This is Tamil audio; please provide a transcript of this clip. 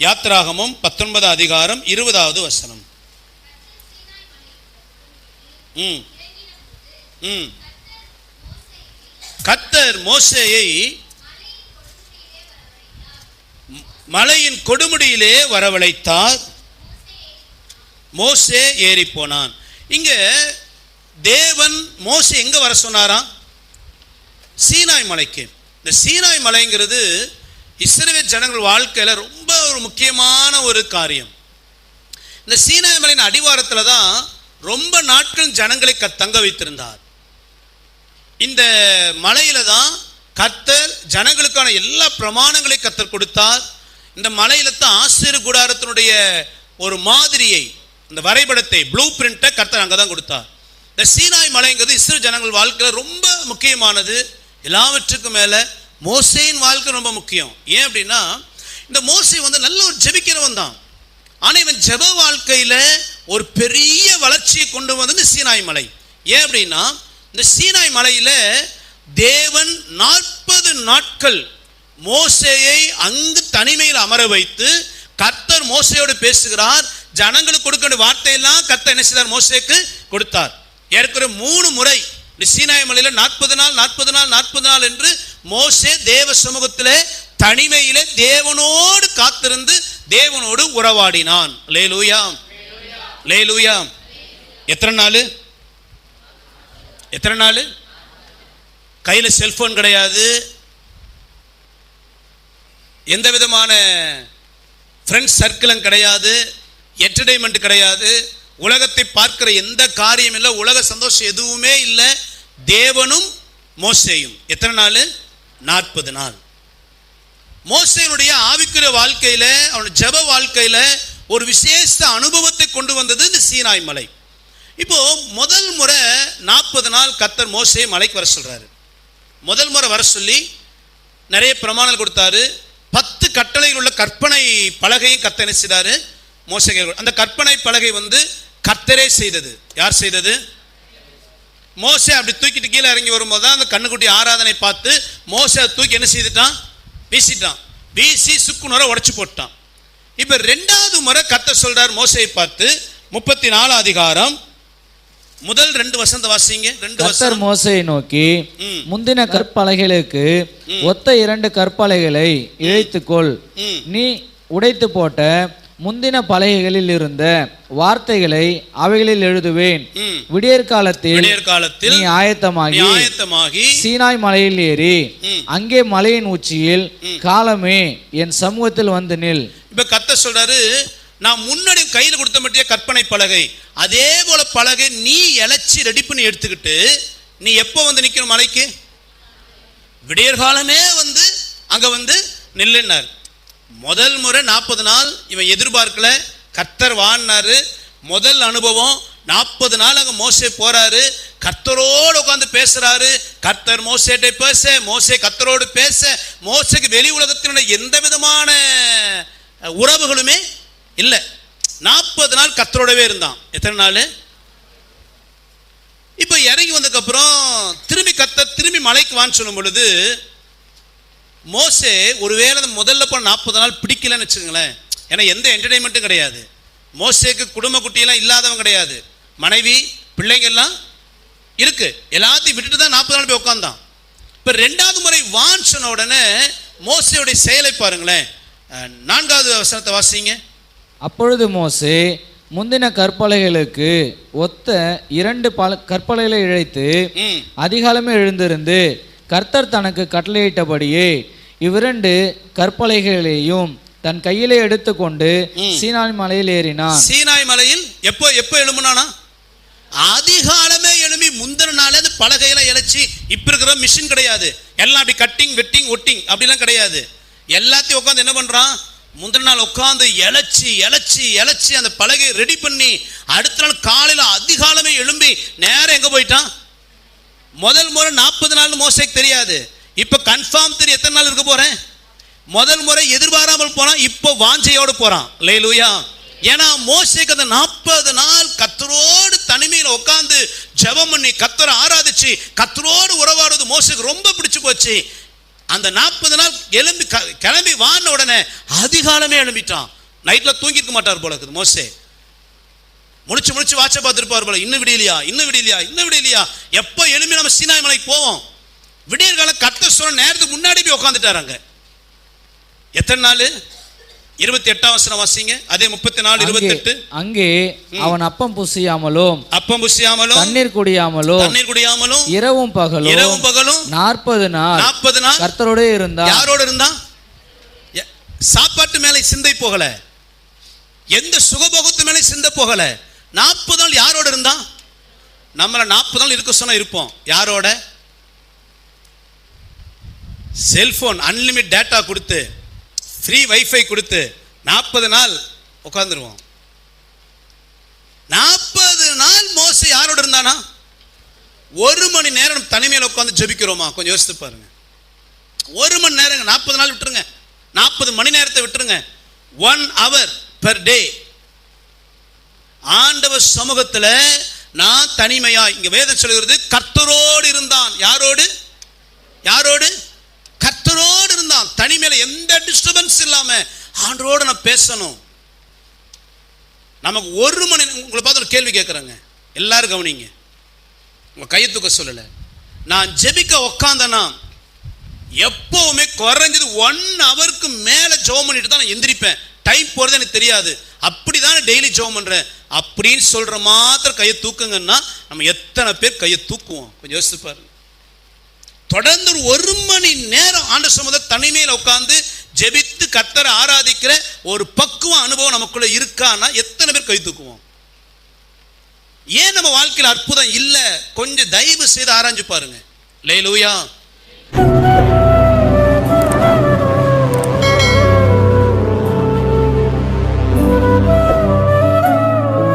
யாத்ராகமும் பத்தொன்பது அதிகாரம் இருபதாவது வசனம். ம். ம். கத்தர் மோசேயை மலையின் கொடுமுடியிலே வரவழைத்தார். மோசே ஏறி போனான். இங்க தேவன் மோசே எங்க வர சொன்னாராம்? சீனாய் மலைக்கு. இந்த சீனாய் மலைங்கிறது இஸ்ரவேல் ஜனங்கள் வாழ்க்கையில் ரொம்ப ஒரு முக்கியமான ஒரு காரியம். இந்த சீனா மலையின் அடிவாரத்தில் தான் ரொம்ப நாட்கள் ஜனங்களை க தங்க வைத்திருந்தார். இந்த மலையில தான் கத்தர் ஜனங்களுக்கான எல்லா பிரமாணங்களையும் கத்தர் கொடுத்தார். இந்த மலையில தான் ஆசிரியர் கூடாரத்தினுடைய ஒரு மாதிரியை இந்த வரைபடத்தை ப்ளூ பிரிண்ட்டை கர்த்தர் அங்கே தான் கொடுத்தார். இந்த சீனாய் மலைங்கிறது இஸ்ரேல் ஜனங்கள் வாழ்க்கையில் ரொம்ப முக்கியமானது. எல்லாவற்றுக்கும் மேலே மோசையின் வாழ்க்கை ரொம்ப முக்கியம். ஏன் அப்படின்னா இந்த மோசை வந்து நல்ல ஒரு ஜெபிக்கிறவன் தான். ஆனால் இவன் ஜெப வாழ்க்கையில் ஒரு பெரிய வளர்ச்சியை கொண்டு வந்தது இந்த சீனாய் மலை. ஏன் அப்படின்னா இந்த சீனாய் மலையில் தேவன் நாற்பது நாட்கள் மோசையை அங்கு தனிமையில் அமர வைத்து கர்த்தர் மோசையோடு பேசுகிறார். ஜனங்களுக்கு கொடுக்க வேண்டிய வார்த்தையெல்லாம் கர்த்தர் என்ன செய்தார்? மோசேக்கு கொடுத்தார். ஏற்கனவே மூணு முறை இந்த சீனாய் மலையில் நாற்பது நாள் நாற்பது நாள் நாற்பது நாள் என்று மோசே தேவ சமூகத்திலே தனிமையில தேவனோடு காத்திருந்து தேவனோடு உறவாடினான். லே லூயாம் லே லூயாம் எத்தனை நாள்? எத்தனை நாள்? கையில் செல்போன் கிடையாது. எந்த விதமான ஃப்ரெண்ட்ஸ் சர்க்கிளும் கிடையாது. என்டர்டைன்மெண்ட் கிடையாது. உலகத்தை பார்க்கிற எந்த காரியம் இல்லை. உலக சந்தோஷம் எதுவுமே இல்லை. தேவனும் மோசையும். எத்தனை நாள்? நாற்பது நாள். மோசையினுடைய ஆவிக்கிற வாழ்க்கையில அவனுடைய ஜெப வாழ்க்கையில ஒரு விசேஷ அனுபவத்தை கொண்டு வந்தது இந்த சீனாய் மலை. இப்போ முதல் முறை நாற்பது நாள் கத்தர் மோசையை மலைக்கு வர சொல்றாரு. முதல் முறை வர சொல்லி நிறைய பிரமாணம் கொடுத்தாரு. பத்து கட்டளையில் உள்ள கற்பனை பலகையும் கத்த என்ன செய்தாரு? அந்த கற்பனை பலகை வந்து கத்தரே செய்தது. யார் செய்தது? மோசை அப்படி தூக்கிட்டு கீழே இறங்கி வரும்போது தான் அந்த கண்ணுக்குட்டி ஆராதனை பார்த்து மோசை தூக்கி என்ன செய்துட்டான்? வீசிட்டான். வீசி சுக்குநூற உடைச்சு போட்டான். இப்ப ரெண்டாவது முறை கத்த சொல்றார் மோசையை பார்த்து முப்பத்தி நாலு அதிகாரம் முதல் ரெண்டு வசந்த வாசிங்க ரெண்டு வசனம். மோசையை நோக்கி. முந்தின கற்பலகைகளுக்கு ஒத்த இரண்டு கற்பலகைகளை இழைத்துக்கொள். நீ உடைத்து போட்ட முந்தின பலகைகளில் இருந்த வார்த்தைகளை அவைகளில் எழுதுவேன். விடியற் காலத்தில் காலத்தில் நீ ஆயத்தமாகி நியாயத்தமாகி சீனாய் மலையில் ஏறி. அங்கே மலையின் உச்சியில் காலமே என் சமூகத்தில் வந்து நில். இப்ப கத்த சொல்றாரு நான் முன்னாடி கையில் கொடுத்த மட்டிய கற்பனை பலகை. அதே போல பலகை நீ இழைச்சி ரெடி பண்ணி எடுத்துக்கிட்டு நீ எப்போ வந்து நிக்கணும் மலைக்கு? விடியற்காலமே வந்து அங்க வந்து நில்லுன்னார். முதல் முறை நாற்பது நாள் இவன் எதிர்பார்க்கல. கர்த்தர் வான்னாரு. முதல் அனுபவம் நாற்பது நாள் அங்கே மோசே போறாரு. கர்த்தரோடு உட்காந்து பேசுறாரு. கர்த்தர் மோசேட்டை பேச மோசே கர்த்தரோடு பேச மோசைக்கு வெளி உலகத்தினுடைய எந்த விதமான உறவுகளுமே இல்லை. நாற்பது நாள் கர்த்தரோடவே இருந்தான். எத்தனை நாள்? இப்போ இறங்கி வந்ததுக்கப்புறம் திரும்பி கத்த திரும்பி மலைக்கு வான்னு சொல்லும் பொழுது மோசே ஒருவேளை முதல்ல போன நாற்பது நாள் பிடிக்கலன்னு வச்சுக்கோங்களேன். ஏன்னா எந்த என்டர்டைன்மெண்ட்டும் கிடையாது. மோசேக்கு குடும்ப குட்டியெல்லாம் இல்லாதவன் கிடையாது. மனைவி பிள்ளைங்க எல்லாம் இருக்கு. எல்லாத்தையும் விட்டுட்டு தான் நாற்பது நாள் போய் உட்காந்தான் இப்போ ரெண்டாவது முறை வான் சொன்ன உடனே மோசையுடைய செயலை பாருங்களேன். நான்காவது வசனத்தை வாசிங்க. அப்பொழுது மோசே முந்தின கற்பலகைகளுக்கு ஒத்த இரண்டு பல கற்பலைகளை இழைத்து அதிகாலமே எழுந்திருந்து கர்த்தர் தனக்கு கட்டளையிட்டபடியே இவ்விரண்டு கற்பலைகளையும் தன் கையிலே எடுத்துக்கொண்டு சீனாய் மலையில் ஏறினான். சீனாய் மலையில் எப்போ எப்போ எழும்புனானா? அதிகாலமே எழும்பி முந்தின நாளே அந்த பலகையெல்லாம் இழைச்சி இப்ப இருக்கிற மிஷின் கிடையாது. எல்லாம் அப்படி கட்டிங் வெட்டிங் ஒட்டிங் அப்படிலாம் கிடையாது. எல்லாத்தையும் உட்காந்து என்ன பண்றான்? முந்தின நாள் உட்காந்து இழைச்சி இழைச்சி இழைச்சி அந்த பலகையை ரெடி பண்ணி அடுத்த நாள் காலையில அதிகாலமே எழும்பி நேரம் எங்க போயிட்டான்? முதல் முறை நாற்பது நாள் மோசைக்கு தெரியாது. இப்போ கன்ஃபார்ம் தெரியும். எத்தனை நாள் இருக்க போகிறேன் முதல் முறை எதிர்பாராமல் போனால் இப்போ வாஞ்சையோடு போகிறான் லேலூயா ஏன்னா மோசைக்கு அந்த நாற்பது நாள் கத்தரோடு தனிமையில் உட்காந்து ஜெபம் பண்ணி கத்தரை ஆராதிச்சு கத்தரோடு உறவாடுவது மோசைக்கு ரொம்ப பிடிச்சு போச்சு. அந்த நாற்பது நாள் எலும்பி க- கிளம்பி வான உடனே அதிகாலமே எழும்பிட்டான். நைட்டில் தூங்கிருக்க மாட்டார் போல இருக்குது மோசே. முடிச்சு முடிச்சு வாட்ச பார்த்துருப்பார் போல இன்னும் விடியலையா? இன்னும் விடியலையா? இன்னும் விடியலையா? எப்போ எழும்பி நம்ம சீனாய் மலைக்கு போவோம்? விடியற் காலம் கத்த சொல்ல நேரத்துக்கு முன்னாடி போய் உட்காந்துட்டாராங்க எத்தனை நாள்? இருபத்தி எட்டாம் வசனம் வாசிங்க. அதே முப்பத்தி நாலு இருபத்தி எட்டு அங்கே அவன் அப்பம் புசியாமலும் அப்பம் புசியாமலும் தண்ணீர் குடியாமலும் தண்ணீர் குடியாமலும் இரவும் பகலும் இரவும் பகலும் நாற்பது நாள் நாற்பது நாள் கர்த்தரோடே இருந்தான் யாரோட இருந்தான் எ- சாப்பாட்டு மேலே சிந்தை போகல. எந்த சுகபோகத்து மேலே சிந்தை போகல. நாற்பது நாள் யாரோட இருந்தா? நம்மளை நாற்பது நாள் இருக்க சொன்னா இருப்போம். யாரோட? செல்போன் அன்லிமிட் டேட்டா கொடுத்து ஃப்ரீ வைஃபை கொடுத்து நாற்பது நாள் உட்காந்துருவோம் நாற்பது நாள் மோச யாரோட இருந்தானா? ஒரு மணி நேரம் தனிமையில் உட்காந்து ஜெபிக்கிறோமா? கொஞ்சம் யோசித்து பாருங்க. ஒரு மணி நேரங்க நாற்பது நாள் விட்டுருங்க. நாற்பது மணி நேரத்தை விட்டுருங்க. ஒன் ஹவர் பெர் டே ஆண்டவர் சமூகத்தில் நான் தனிமையா இங்க வேதம் சொல்கிறது கர்த்தரோடு இருந்தான். யாரோடு? யாரோடு? கர்த்தரோடு இருந்தான். தனிமையில எந்த டிஸ்டர்பன்ஸ் இல்லாம ஆண்டரோடு நான் பேசணும். நமக்கு ஒரு மணி உங்களை பார்த்து ஒரு கேள்வி கேட்குறேங்க. எல்லாரும் கவனிங்க. உங்க கையை தூக்க நான் ஜெபிக்க உக்காந்தனா எப்பவுமே குறைஞ்சது ஒன் ஹவருக்கு மேலே ஜோம் பண்ணிட்டு தான் நான் எந்திரிப்பேன். டைம் போகிறது எனக்கு தெரியாது. அப்படிதான் டெய்லி ஜோம் பண்ணுறேன் அப்படின்னு சொல்ற மாத்திரம் கையை தூக்குங்கன்னா நம்ம எத்தனை பேர் கையை தூக்குவோம்? கொஞ்சம் யோசிச்சு பாருங்க. தொடர்ந்து ஒரு மணி நேரம் ஆண்ட சமுத தனிமையில் உட்கார்ந்து ஜெபித்து கத்தரை ஆராதிக்கிற ஒரு பக்குவ அனுபவம் நமக்குள்ள இருக்கான்னா எத்தனை பேர் கை தூக்குவோம்? ஏன் நம்ம வாழ்க்கையில் அற்புதம் இல்லை? கொஞ்சம் தயவு செய்து ஆராய்ஞ்சு பாருங்க. லேலூயா